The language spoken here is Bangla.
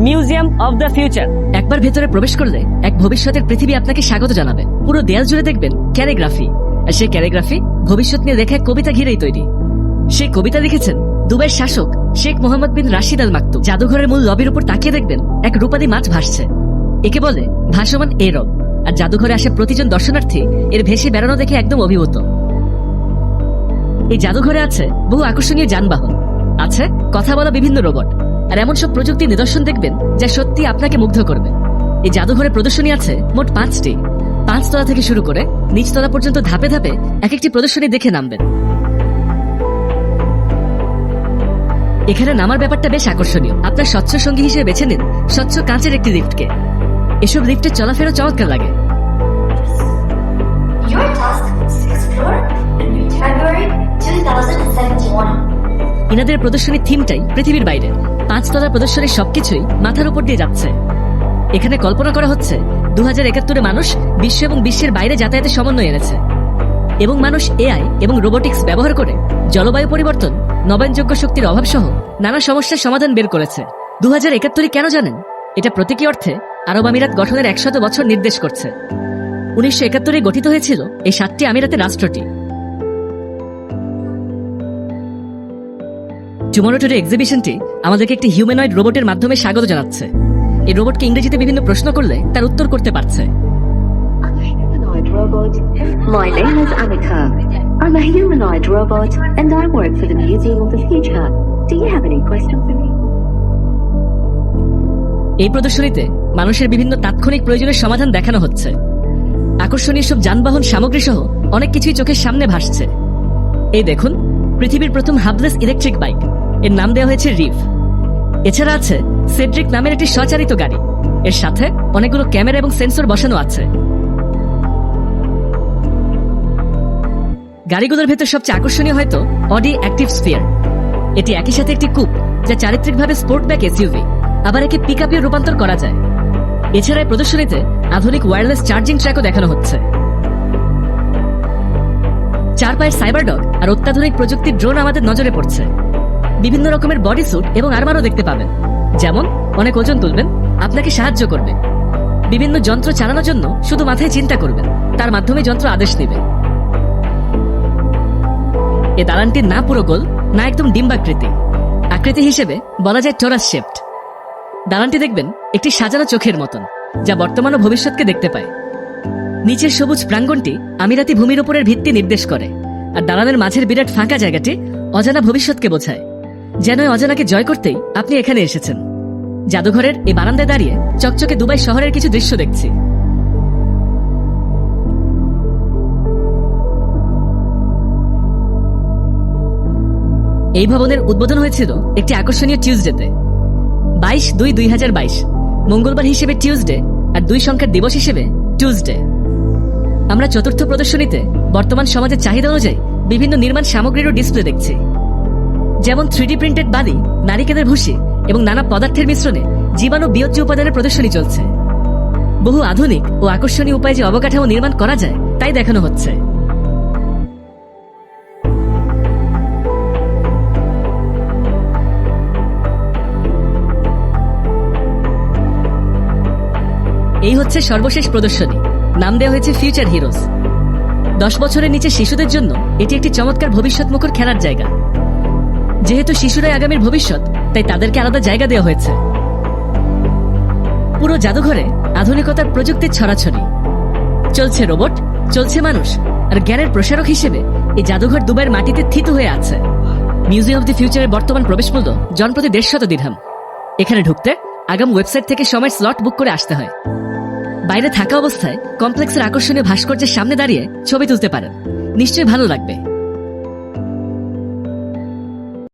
মিউজিয়াম অফ দ্য ফিউচার একবার ভেতরে প্রবেশ করলে এক ভবিষ্যতের পৃথিবী আপনাকে স্বাগত জানাবে। পুরো দেয়াল জুড়ে দেখবেন ক্যালিগ্রাফি। আর সেই ক্যালিগ্রাফি ভবিষ্যৎ নিয়ে লেখা কবিতা ঘিরেই তৈরি। সেই কবিতা লিখেছেন দুবাইয়ের শাসক শেখ মোহাম্মদ বিন রাশিদ আল মাকতুম। জাদুঘরের মূল লবির উপর তাকিয়ে দেখবেন এক রূপালী মাছ ভাসছে। একে বলে ভাসমান এ রব। আর জাদুঘরে আসে প্রতিজন দর্শনার্থী এর ভেসে বেড়ানো দেখে একদম অভিভূত। এই জাদুঘরে আছে বহু আকর্ষণীয় যানবাহন। আছে কথা বলা বিভিন্ন রোবট। আর এমন সব প্রযুক্তির নিদর্শন দেখবেন যা সত্যি আপনাকে মুগ্ধ করবে। এই জাদুঘরে প্রদর্শনী আছে মোট পাঁচটি। পাঁচতলা থেকে শুরু করে নিচতলা পর্যন্ত ধাপে ধাপে এক একটি প্রদর্শনী দেখে নামবেন। এখানে নামার ব্যাপারটা বেশ আকর্ষণীয়। আপনার স্বচ্ছ সঙ্গী হিসেবে বেছে নিন স্বচ্ছ কাঁচের একটি লিফটকে। এসব লিফটে চলাফেরা চমৎকার লাগে। Your task is to explore in February 2071. ইনাদের প্রদর্শনীর থিমটাই পৃথিবীর বাইরে। পাঁচতলা প্রদর্শনীর সবকিছুই মাথার উপর দিয়ে যাচ্ছে। এখানে কল্পনা করা হচ্ছে দু হাজার একাত্তরে মানুষ বিশ্ব এবং বিশ্বের বাইরে যাতায়াতের সমন্বয় এনেছে। এবং মানুষ এআই এবং রোবোটিক্স ব্যবহার করে জলবায়ু পরিবর্তন, নবায়নযোগ্য শক্তির অভাব সহ নানা সমস্যার সমাধান বের করেছে। দু হাজার একাত্তরে কেন জানেন? এটা প্রতীকী অর্থে আরব আমিরাত গঠনের একশত বছর নির্দেশ করছে। উনিশশো একাত্তরে গঠিত হয়েছিল এই সাতটি আমিরাতের রাষ্ট্রটি। টুমোরো টুডে এক্সিবিশনটি আমাদেরকে একটি হিউম্যানয়েড রোবটের মাধ্যমে স্বাগত জানাচ্ছে এই রোবটকে ইংরেজিতে বিভিন্ন প্রশ্ন করলে তার উত্তর করতে পারছে I'm a humanoid robot. My name is Annika. I'm a humanoid robot and I work for the Museum of the Future. Do you have any questions for me? এই প্রদর্শনীতে মানুষের বিভিন্ন তাৎক্ষণিক প্রয়োজনের সমাধান দেখানো হচ্ছে আকর্ষণীয় সব যানবাহন সামগ্রী সহ অনেক কিছুই চোখের সামনে ভাসছে এই দেখুন পৃথিবীর প্রথম হাবলেস ইলেকট্রিক বাইক এর নাম দেওয়া হয়েছে রিফ। এছাড়া আছে সেড্রিক নামের একটি স্বচালিত গাড়ি। এর সাথে অনেকগুলো ক্যামেরা এবং সেন্সর বসানো আছে। গাড়িগুলোর ভেতর সবচেয়ে আকর্ষণীয় হয়তো অডি অ্যাক্টিভ স্পিয়ার এটি একই সাথে একটি কুপ, যা চারিত্রিকভাবে স্পোর্ট ব্যাক এসইউভি, আবার একে পিক রূপান্তর করা যায়। এছাড়া প্রদর্শনীতে আধুনিক ওয়্যারলেস চার্জিং ট্র্যাকও দেখানো হচ্ছে। চার পায়ের সাইবার ডগ আর অত্যাধুনিক প্রযুক্তির ড্রোন আমাদের নজরে পড়ছে। বিভিন্ন রকমের বডি স্যুট এবং আরমারও দেখতে পাবেন। যেমন, অনেক ওজন তুলবেন, আপনাকে সাহায্য করবে। বিভিন্ন যন্ত্র চালানোর জন্য শুধু মাথায় চিন্তা করবেন, তার মাধ্যমে যন্ত্র আদেশ দিবে। এ দালানটি না পুরো গোল, না একদম ডিম্বাকৃতি। আকৃতি হিসেবে বলা যায় টোরাস শেপড দালানটি দেখবেন, একটি সাজানো চোখের মতন, যা বর্তমান ও ভবিষ্যৎকে দেখতে পায়। নিচের সবুজ প্রাঙ্গনটি আমিরাতি ভূমির উপরের ভিত্তি নির্দেশ করে, আর দালানের মাঝের বিরাট ফাঁকা জায়গাটি অজানা ভবিষ্যৎকে বোঝায়। যেন অজানাকে জয় করতেই আপনি এখানে এসেছেন। জাদুঘরের এই বারান্দায় দাঁড়িয়ে চকচকে দুবাই শহরের কিছু দৃশ্য দেখছি। এই ভবনের উদ্বোধন হয়েছিল একটি আকর্ষণীয় টিউজডেতে বাইশ দুই দুই হাজার বাইশ, মঙ্গলবার হিসেবে টিউজডে আর দুই সংখ্যার দিবস হিসেবে টিউজডে আমরা চতুর্থ প্রদর্শনীতে বর্তমান সমাজের চাহিদা অনুযায়ী বিভিন্ন নির্মাণ সামগ্রীরও ডিসপ্লে দেখছি। যেমন থ্রিডি প্রিন্টেড বালি, নারিকেলের ভুসি এবং নানা পদার্থের মিশ্রণে জীবাণু বিয়োজ্য উপাদানের প্রদর্শনী চলছে। বহু আধুনিক ও আকর্ষণীয় উপায়ে যে অবকাঠামো নির্মাণ করা যায়, তাই দেখানো হচ্ছে। এই হচ্ছে সর্বশেষ প্রদর্শনী। নাম দেওয়া হয়েছে ফিউচার হিরোজ দশ বছরের নিচে শিশুদের জন্য এটি একটি চমৎকার ভবিষ্যৎ মুখর খেলার জায়গা। যেহেতু শিশুরাই আগামীর ভবিষ্যৎ, তাই তাদেরকে আলাদা জায়গা দেওয়া হয়েছে। পুরো জাদুঘরে আধুনিকতার প্রযুক্তির ছড়াছড়ি। চলছে রোবট, চলছে মানুষ, আর জ্ঞানের প্রসারক হিসেবে এই জাদুঘর দুবাইয়ের মাটিতে থিত হয়ে আছে। মিউজিয়াম অফ দি ফিউচারের বর্তমান প্রবেশ মূল্য জনপ্রতি দেড়শত দিরহাম। এখানে ঢুকতে আগাম ওয়েবসাইট থেকে সময়ের স্লট বুক করে আসতে হয়। বাইরে থাকা অবস্থায় কমপ্লেক্সের আকর্ষণীয় ভাস্কর্যের সামনে দাঁড়িয়ে ছবি তুলতে পারেন। নিশ্চয়ই ভালো লাগবে।